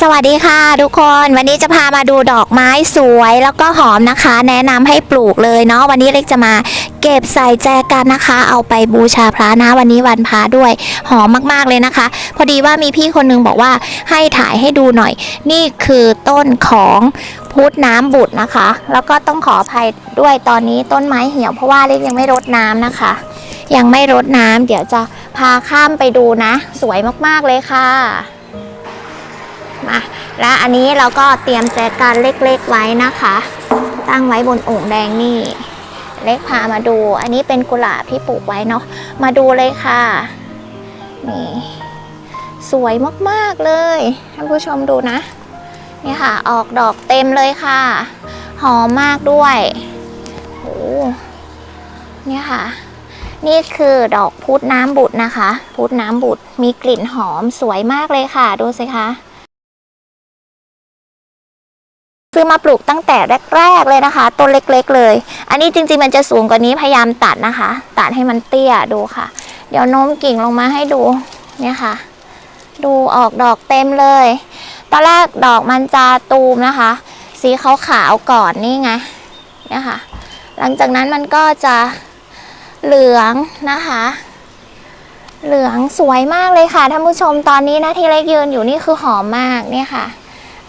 สวัสดีค่ะทุกคนวันนี้จะพามาดูดอกไม้สวยแล้วก็หอมนะคะ แนะนำให้ปลูกเลยเนาะวันนี้เล็กจะมาเก็บใส่แจกันนะคะ เอาไปบูชาพระนะวันนี้วันพระด้วยหอมมากๆเลยนะคะ พอดีว่ามีพี่คนนึงบอกว่าให้ถ่ายให้ดูหน่อย นี่คือต้นของพุทธน้ำบุตรนะคะ แล้วก็ต้องขออภัยด้วยตอนนี้ต้นไม้เหี่ยวเพราะว่าเล็กยังไม่รดน้ำนะคะ ยังไม่รดน้ำเดี๋ยวจะพาข้ามไปดูนะ สวยมากๆเลยค่ะ และอันนี้เราก็เตรียมแจกันเล็กๆไว้นะคะ ตั้งไว้บนโอ่งแดงนี่ เล็กพามาดู อันนี้เป็นกุหลาบที่ปลูกไว้เนาะ มาดูเลยค่ะ นี่ สวยมากๆเลย ท่านผู้ชมดูนะ นี่ค่ะ ออกดอกเต็มเลยค่ะ หอมมากด้วยโอ้เนี่ยค่ะนี่คือดอกพุธน้ำบุตรนะคะ พุธน้ำบุตรมีกลิ่นหอมสวยมากเลยค่ะ ดูสิคะ ซื้อมาปลูกตั้งแต่แรก ๆเลยนะคะต้นเล็กๆเลย อันนี้จริงๆมันจะสูงกว่านี้พยายามตัดนะคะ ตัดให้มันเตี้ยดูค่ะ เดี๋ยวโน้มกิ่งลงมาให้ดูเนี่ยค่ะ ดูออกดอกเต็มเลย ตอนแรกดอกมันจะตูมนะคะ สีขาวๆก่อนนี่ไงเนี่ยค่ะ หลังจากนั้นมันก็จะเหลืองนะคะเหลืองสวยมากเลยค่ะท่านผู้ชมตอนนี้นะที่เล็กยืนอยู่นี่คือหอมมากเนี่ยค่ะ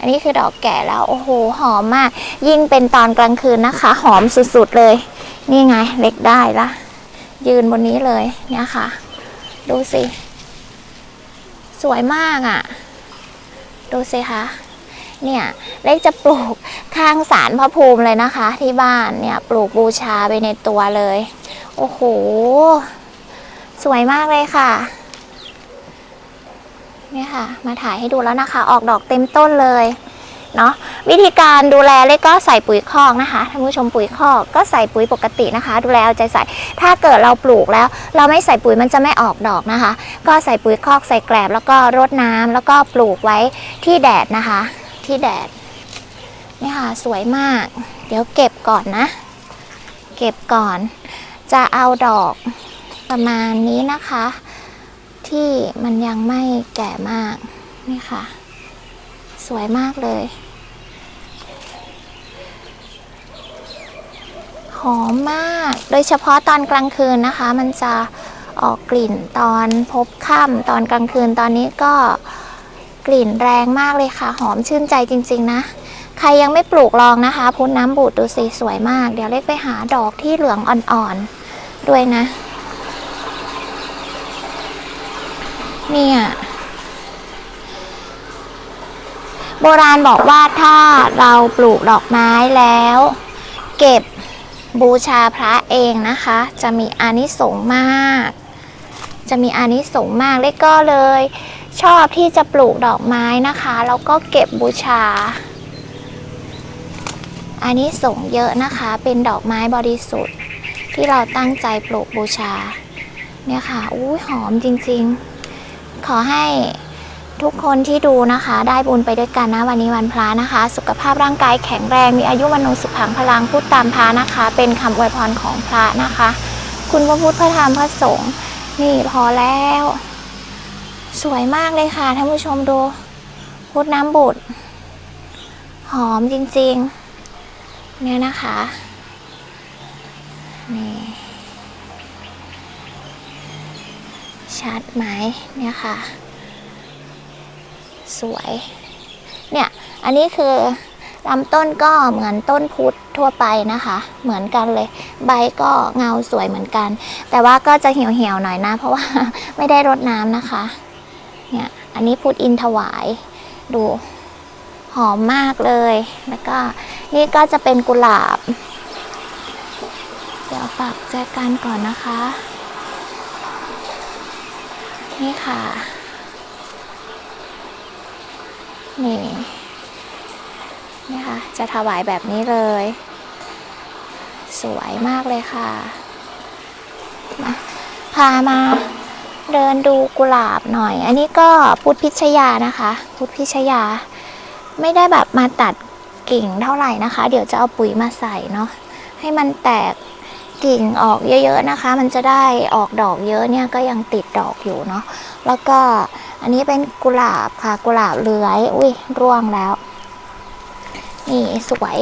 อันนี้คือดอกแก่แล้ว โอ้โห หอมมาก ยิ่งเป็นตอนกลางคืนนะคะ หอมสุดๆเลย นี่ไง เล็กได้ละ ยืนบนนี้เลยเนี่ยค่ะ ดูสิ สวยมากอะ่ะ ดูสิคะเนี่ยเล็กจะปลูกข้างศาลพระภูมิเลยนะคะ ที่บ้านเนี่ยปลูกบูชาไปในตัวเลย โอ้โห สวยมากเลยค่ะ เนี่ยค่ะ มาถ่ายให้ดูแล้วนะคะ ออกดอกเต็มต้นเลยเนาะวิธีการดูแลเล็กก็ใส่ปุ๋ยคอกนะคะท่านผู้ชมปุ๋ยคอกก็ใส่ปุ๋ยปกตินะคะ ดูแลเอาใจใส่ ถ้าเกิดเราปลูกแล้ว เราไม่ใส่ปุ๋ยมันจะไม่ออกดอกนะคะ ก็ใส่ปุ๋ยคอกใส่แกลบแล้วก็รดน้ำแล้วก็ปลูกไว้ที่แดดนะคะ ที่แดดนี่ค่ะสวยมาก เดี๋ยวเก็บก่อนนะ เก็บก่อน จะเอาดอกประมาณนี้นะคะ ที่มันยังไม่แก่มาก นี่ค่ะ สวยมากเลย หอมมาก โดยเฉพาะตอนกลางคืนนะคะ มันจะออกกลิ่นตอนพบค่ำตอนกลางคืนตอนนี้ก็กลิ่นแรงมากเลยค่ะ หอมชื่นใจจริง ๆ นะ ใครยังไม่ปลูกลองนะคะ พุ้นน้ำบูดดูสิสวยมาก เดี๋ยวเล็กไปหาดอกที่เหลืองอ่อนๆด้วยนะ เนี่ย โบราณบอกว่าถ้าเราปลูกดอกไม้แล้ว เก็บบูชาพระเองนะคะ จะมีอานิสงส์มาก จะมีอานิสงส์มากเล็กก็เลย ชอบที่จะปลูกดอกไม้นะคะแล้วก็เก็บบูชาอานิสงส์เยอะนะคะ เป็นดอกไม้บริสุทธิ์ที่เราตั้งใจปลูกบูชา เนี่ยค่ะ อุ้ยหอมจริง ๆ ขอให้ทุกคนที่ดูนะคะ ได้บุญไปด้วยกันนะวันนี้วันพระนะคะ สุขภาพร่างกายแข็งแรงมีอายุวันโนสุขังพลังพูดตามพระนะคะ เป็นคำอวยพรของพระนะคะ คุณพระพุทธพระธรรมพระสงฆ์นี่พอแล้ว สวยมากเลยค่ะท่านผู้ชมดูพุทธน้ำบุตร หอมจริงๆ เนี่ยนะคะนี่ ชัดไหมเนี่ยค่ะ สวย เนี่ย อันนี้คือลำต้นก็เหมือนต้นพุทธทั่วไปนะคะ เหมือนกันเลย ใบก็เงาสวยเหมือนกัน แต่ว่าก็จะเหี่ยวๆหน่อยนะ เพราะว่าไม่ได้รดน้ำนะคะ เนี่ย อันนี้พุทธอินถวาย ดูหอมมากเลย แล้วก็นี่ก็จะเป็นกุหลาบ เดี๋ยวปักแจกันก่อนนะคะ นี่ค่ะ นี่นี่ค่ะ จะถวายแบบนี้เลย สวยมากเลยค่ะมาพามาเดินดูกุหลาบหน่อย อันนี้ก็พุทธพิชยานะคะ พุทธพิชยา ไม่ได้แบบมาตัดกิ่งเท่าไหร่นะคะ เดี๋ยวจะเอาปุ๋ยมาใส่เนาะให้มันแตก กิ่งออกเยอะๆนะคะ มันจะได้ออกดอกเยอะเนี่ยก็ยังติดดอกอยู่เนาะแล้วก็อันนี้เป็นกุหลาบค่ะกุหลาบเลื้อยอุ้ยร่วงแล้ว นี่สวย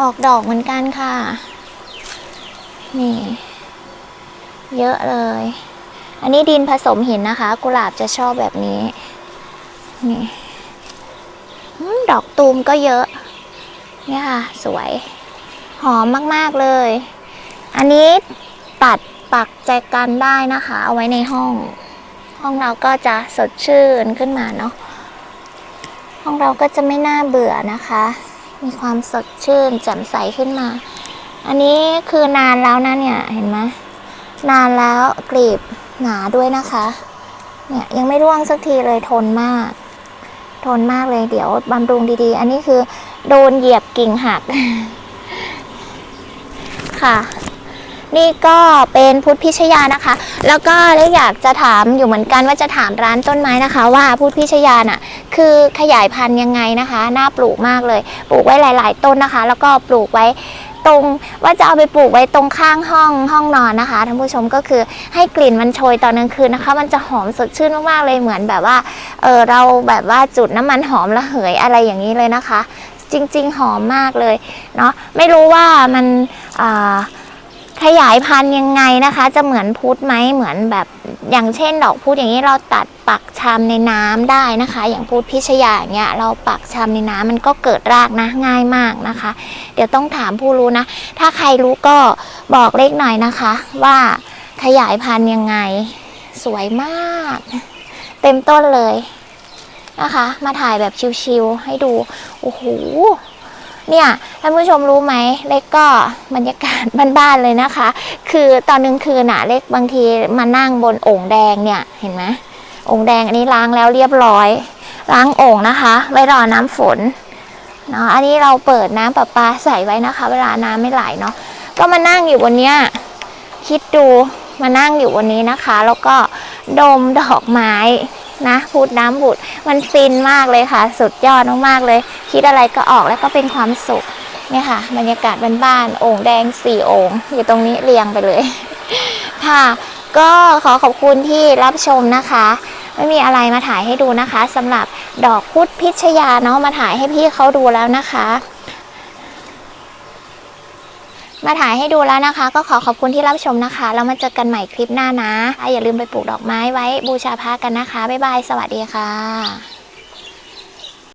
ออกดอกเหมือนกันค่ะ นี่ เยอะเลย อันนี้ดินผสมหินนะคะ กุหลาบจะชอบแบบนี้ นี่ดอกตูมก็เยอะ เนี่ยค่ะ สวย หอมมากๆเลย อันนี้ตัดปักแจกันได้นะคะ เอาไว้ในห้อง ห้องเราก็จะสดชื่นขึ้นมาเนาะห้องเราก็จะไม่น่าเบื่อนะคะ มีความสดชื่นแจ่มใสขึ้นมา อันนี้คือนานแล้วนะเนี่ยเห็นไหมนานแล้วกลีบหนาด้วยนะคะ เนี่ยยังไม่ร่วงสักทีเลยทนมาก ทนมากเลยเดี๋ยวบำรุงดีๆ อันนี้คือโดนเหยียบกิ่งหัก ค่ะ นี่ก็เป็นพุทธพิชยานะคะ แล้วก็เลยอยากจะถามอยู่เหมือนกันว่าจะถามร้านต้นไม้นะคะ ว่าพุทธพิชยาน่ะ คือขยายพันธุ์ยังไงนะคะ น่าปลูกมากเลย ปลูกไว้หลาย ๆ ต้นนะคะ แล้วก็ปลูกไว้ตรงว่าจะเอาไปปลูกไว้ตรงข้างห้องห้องนอนนะคะท่านผู้ชมก็คือให้กลิ่นมันโชยตอนกลางคืนนะคะ มันจะหอมสดชื่นมากๆเลยเหมือนแบบว่าเออเราแบบว่าจุดน้ำมันหอมระเหยอะไรอย่างนี้เลยนะคะ จริง ๆ หอมมากเลยเนาะไม่รู้ว่ามันขยายพันธุ์ยังไงนะคะ จะเหมือนพุทธไหมเหมือนแบบอย่างเช่น ดอกพุธอย่างนี้เราตัดปักชามในน้ำได้นะคะ อย่างพุทธพิชยาอย่างเงี้ยเราปักชามในน้ำมันก็เกิดรากนะง่ายมากนะคะ เดี๋ยวต้องถามผู้รู้นะ ถ้าใครรู้ก็บอกเลขหน่อยนะคะ ว่าขยายพันธุ์ยังไง สวยมาก เต็มต้นเลย นะคะ มาถ่ายแบบชิวๆให้ดู โอ้โห เนี่ยท่านผู้ชมรู้ไหมเล็กก็บรรยากาศบ้านๆเลยนะคะ คือตอนกลางคืนน่ะเล็กบางทีมานั่งบนโอ่งแดงเนี่ยเห็นไหมโอ่งแดงอันนี้ล้างแล้วเรียบร้อยล้างโอ่งนะคะ ไว้รอน้ำฝนเนาะอันนี้เราเปิดน้ำประปาใส่ไว้นะคะ เวลาน้ำไม่ไหลเนาะก็มานั่งอยู่บนเนี้ยคิดดูมานั่งอยู่บนนี้นะคะ แล้วก็ดมดอกไม้ นะพูดน้ำบุดมันฟินมากเลยค่ะ สุดยอดมากๆเลย คิดอะไรก็ออกแล้วก็เป็นความสุขเนี่ยค่ะ บรรยากาศบ้านๆโอ่งแดงสี่โอ่งอยู่ตรงนี้เรียงไปเลย ค่ะ ก็ขอขอบคุณที่รับชมนะคะ ไม่มีอะไรมาถ่ายให้ดูนะคะสำหรับดอกพุธพิชยาเนาะมาถ่ายให้พี่เขาดูแล้วนะคะ มาถ่ายให้ดูแล้วนะคะ ก็ขอขอบคุณที่รับชมนะคะ แล้วมาเจอกันใหม่คลิปหน้านะ อย่าลืมไปปลูกดอกไม้ไว้บูชาพระกันนะคะ บ๊ายบาย สวัสดีค่ะ